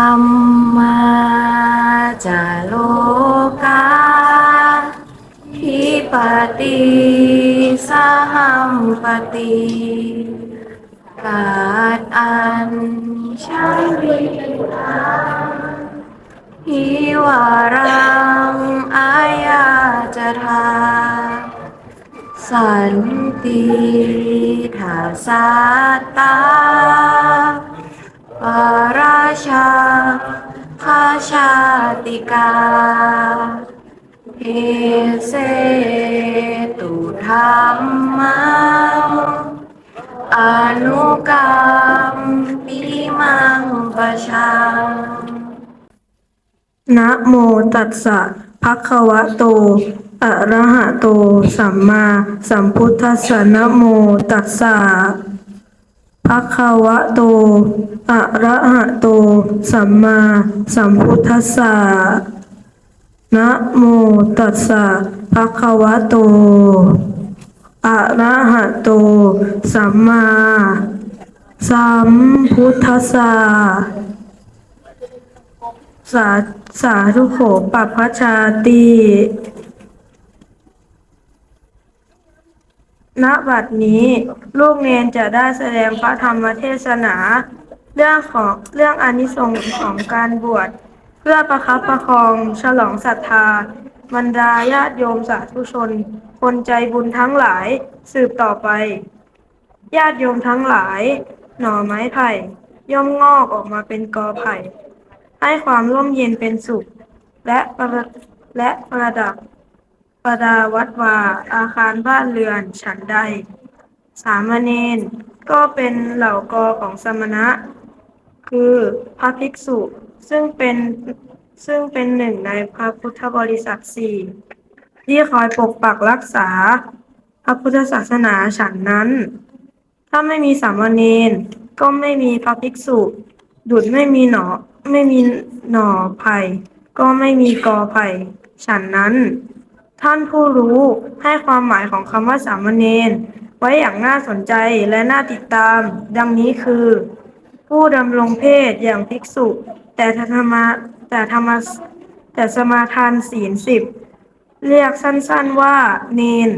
ธัมมาจาโลกาทิปติสหัมปติกาดอัญชันวิทังหิวารังอายาจทาสันติทาสาตา ปาราชาคาชาติกาเอเสตุธรรมังอนุกรรมปิมังประชังนะโมตัสสะภะคะวะโตอะระหะโต สัมมาสัมพุทธัสสะนะโมตัสสะ ภะคะวะโต อะระหะโต สัมมาสัมพุทธัสสะ นะโมตัสสะภะคะวะโต อะระหะโต สัมมาสัมพุทธัสสะสาสาธุโขปัพพชาติ ณบัดนี้ลูกเนนจะได้แสดงพระธรรมเทศนา เรื่องของเรื่องอนิสงส์ของการบวช เพื่อประคับประคองฉลองศรัทธา บรรดาญาติโยมสาธุชน คนใจบุญทั้งหลายสืบต่อไป ญาติโยมทั้งหลาย หน่อไม้ไผ่ ย่อมงอกออกมาเป็นกอไผ่ ให้ความร่มเย็นเป็นสุข และประและประดับ ปดาวัดวาอาคารบ้านเรือนฉันใด สามเณรก็เป็นเหล่ากอของสมณะ คือพระภิกษุ ซึ่งเป็นซึ่งเป็นหนึ่งในพระพุทธบริษัทสี่ที่คอยปกปักรักษา พระพุทธศาสนาฉันนั้น ถ้าไม่มีสามเณรก็ไม่มีพระภิกษุ ดุดไม่มีหนอไม่มีหน่อไผ่ก็ไม่มีกอไผ่ฉันนั้น ท่านผู้รู้ให้ความหมายของคำว่าสามเณรไว้อย่างน่าสนใจและน่าติดตาม ดังนี้คือ ผู้ดำรงเพศอย่างภิกษุ แต่ธรรมะแต่ธรรมะแต่สมาทานศีลสิบเรียกสั้นๆว่าเนน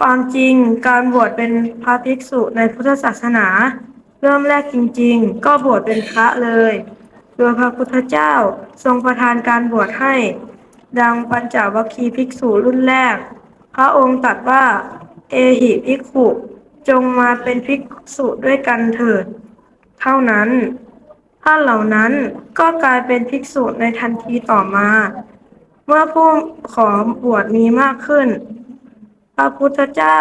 ความจริงการบวชเป็นพระภิกษุในพุทธศาสนา เริ่มแรกจริงๆ ก็บวชเป็นพระเลย โดยพระพุทธเจ้าทรงประทานการบวชให้ ดังปัญจวัคคีย์ภิกษุรุ่นแรก พระองค์ตรัสว่า เอหิภิกขุจงมาเป็นภิกษุด้วยกันเถิด เท่านั้นท่านเหล่านั้นก็กลายเป็นภิกษุในทันทีต่อมา เมื่อผู้ขอบวชมีมากขึ้น พระพุทธเจ้า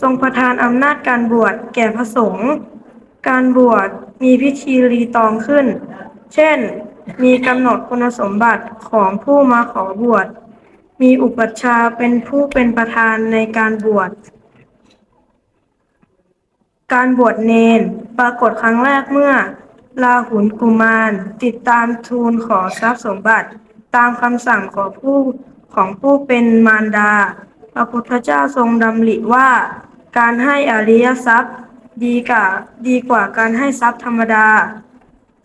ทรงประทานอำนาจการบวชแก่พระสงฆ์การบวชมีพิธีรีตองขึ้น เช่น มีกำหนดคุณสมบัติของผู้มาขอบวช มีอุปัชฌาย์เป็นผู้เป็นประธานในการบวช การบวชเนนปรากฏครั้งแรกเมื่อลาหุนกุมาร ติดตามทูลขอทรัพย์สมบัติ ตามคำสั่งของผู้ของผู้เป็นมารดา พระพุทธเจ้าทรงดำริว่า การให้อริยทรัพย์ดีกว่าดีกว่าการให้ทรัพย์ธรรมดา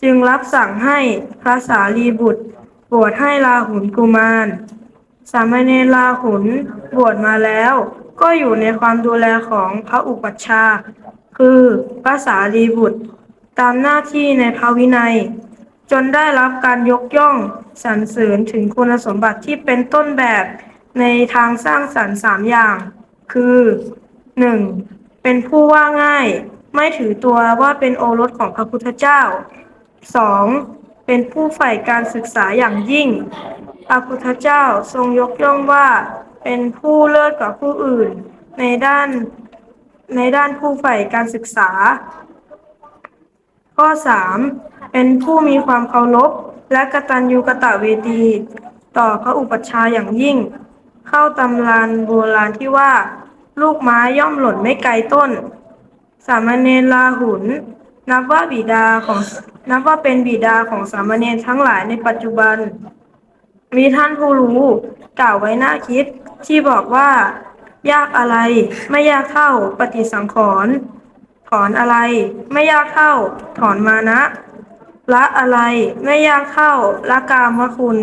จึงรับสั่งให้พระสารีบุตรบวชให้ลาหุนกุมาร สามเณรลาหุนบวชมาแล้ว ก็อยู่ในความดูแลของพระอุปัชฌาย์คือพระสารีบุตร ตามหน้าที่ในพระวินัย จนได้รับการยกย่องสรรเสริญถึงคุณสมบัติที่เป็นต้นแบบในทางสร้างสรรค์สามอย่าง คือ 1. เป็นผู้ว่าง่าย ไม่ถือตัวว่าเป็นโอรสของพระพุทธเจ้า 2. เป็นผู้ใฝ่การศึกษาอย่างยิ่งพระพุทธเจ้าทรงยกย่องว่าเป็นผู้เลิศกว่าผู้อื่น ในด้านในด้านผู้ใฝ่การศึกษา ข้อ 3. เป็นผู้มีความเคารพและกตัญญูกตเวที ต่อพระอุปัชฌาย์อย่างยิ่ง เข้าตำรานโบราณที่ว่า ลูกไม้ย่อมหล่นไม่ไกลต้น สามเณรลาหุน นับว่าบิดาของนับว่าเป็นบิดาของสามเณรทั้งหลายในปัจจุบัน มีท่านผู้รู้กล่าวไว้น่าคิดที่บอกว่า ยากอะไรไม่ยากเท่าปฏิสังขรณ์ถอนอะไรไม่ยากเท่า ถอนมานะละอะไรไม่ยากเท่าละกามคุณ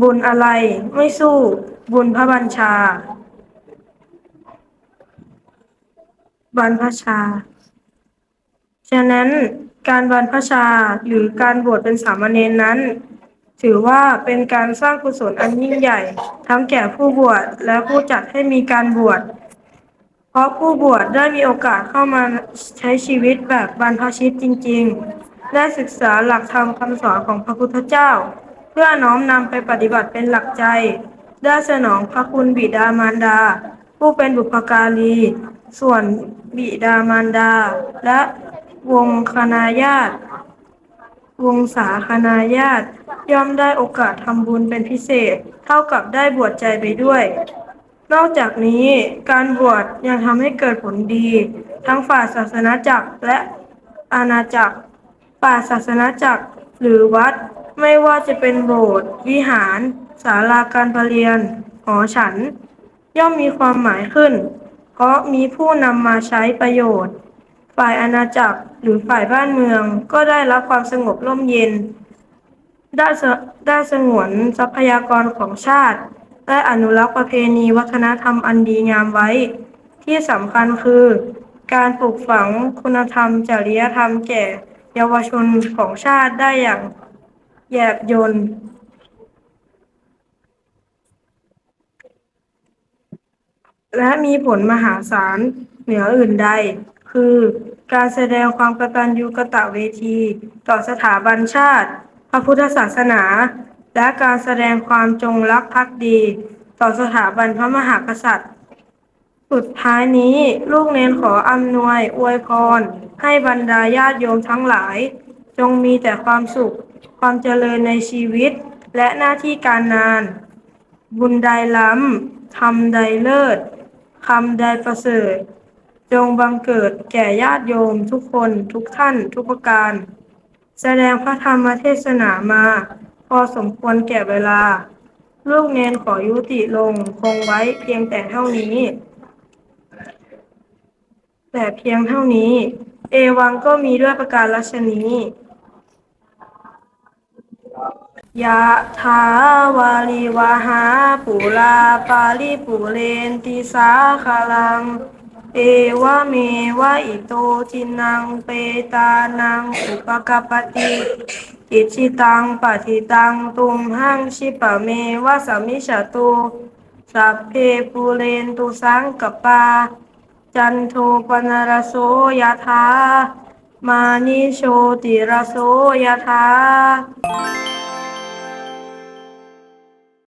บุญอะไรไม่สู้ บุญพระบัญชา บรรพชา ฉะนั้นการบรรพชาหรือการบวชเป็นสามเณรนั้น ถือว่าเป็นการสร้างกุศลอันยิ่งใหญ่ ทั้งแก่ผู้บวชและผู้จัดให้มีการบวช เพราะผู้บวชได้มีโอกาสเข้ามาใช้ชีวิตแบบบรรพชิตจริง ๆ ได้ศึกษาหลักธรรมคำสอนของพระพุทธเจ้า เพื่อน้อมนำไปปฏิบัติเป็นหลักใจ ได้สนองพระคุณบิดามารดา ผู้เป็นบุพการี ส่วนบิดามารดา และ วงคณาญาติ วงศาคณาญาติ ย่อมได้โอกาสทำบุญเป็นพิเศษ เท่ากับได้บวชใจไปด้วย นอกจากนี้การบวชยังทำให้เกิดผลดี ทั้งฝ่ายศาสนาจักรและอาณาจักรฝ่ายศาสนาจักรหรือวัดไม่ว่าจะเป็นโบสถ์วิหาร ศาลาการประเรียน หอฉัน ย่อมมีความหมายขึ้น เพราะมีผู้นำมาใช้ประโยชน์ ฝ่ายอาณาจักรหรือฝ่ายบ้านเมืองก็ได้รับความสงบร่มเย็น ได้สได้สงวนทรัพยากรของชาติ และอนุรักษ์ประเพณีวัฒนธรรมอันดีงามไว้ ที่สำคัญคือ การปลูกฝังคุณธรรม จริยธรรมแก่เยาวชนของชาติได้อย่างแยบยลและมีผลมหาศาลเหนืออื่นใด คือการแสดงความกตัญญูกตะเวที ต่อสถาบันชาติ พระพุทธศาสนา และการแสดงความจงรักภักดี ต่อสถาบันพระมหากษัตริย์ สุดท้ายนี้ลูกเนนขออำนวยอวยพร ให้บรรดาญาติโยมทั้งหลาย จงมีแต่ความสุข ความเจริญในชีวิต และหน้าที่การงาน บุญใดล้ำทำใดเลิศคำใดประเสริฐ จงบังเกิดแก่ญาติโยมทุกคนทุกท่านทุกประการ แสดงพระธรรมเทศนามา พอสมควรแก่เวลา ลูกเนนขอยุติลงคงไว้เพียงแต่เท่านี้ แต่เพียงเท่านี้ เอวังก็มีด้วยประการลัชนี้ยะถาวาลิวหาปุราปาลิปุเรนติสาคาลัง เอวเมวะอิโตจินังเปตานังอุปกปปติอิชิตังปฏิตังตุมหังชิปะเมวะสมมิชตุสัพเพปูเรนตุสังกปา จันโทปนรโสยถามานิโชติรโสยถา